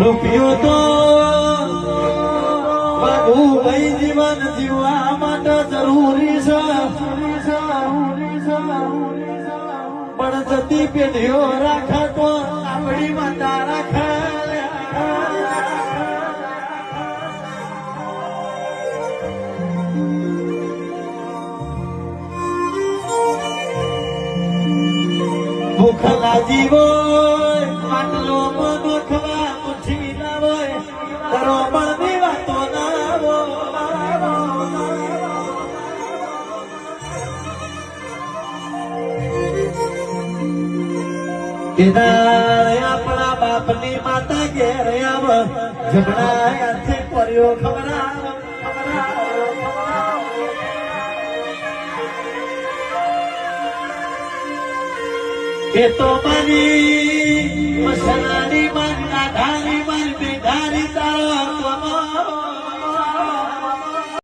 રૂપિયો તો બાબુભાઈ જીવન જીવવા માટે જરૂરી છે. પણ જતી પેઢીઓ રાખે તો આપણી માતા રાખે. ભૂખલા લાગી કેદાર આપણા બાપની માતા ઘેર આવ. જમણા હાથે કર્યો ખબરાવ તો મારી મસાલાની મારી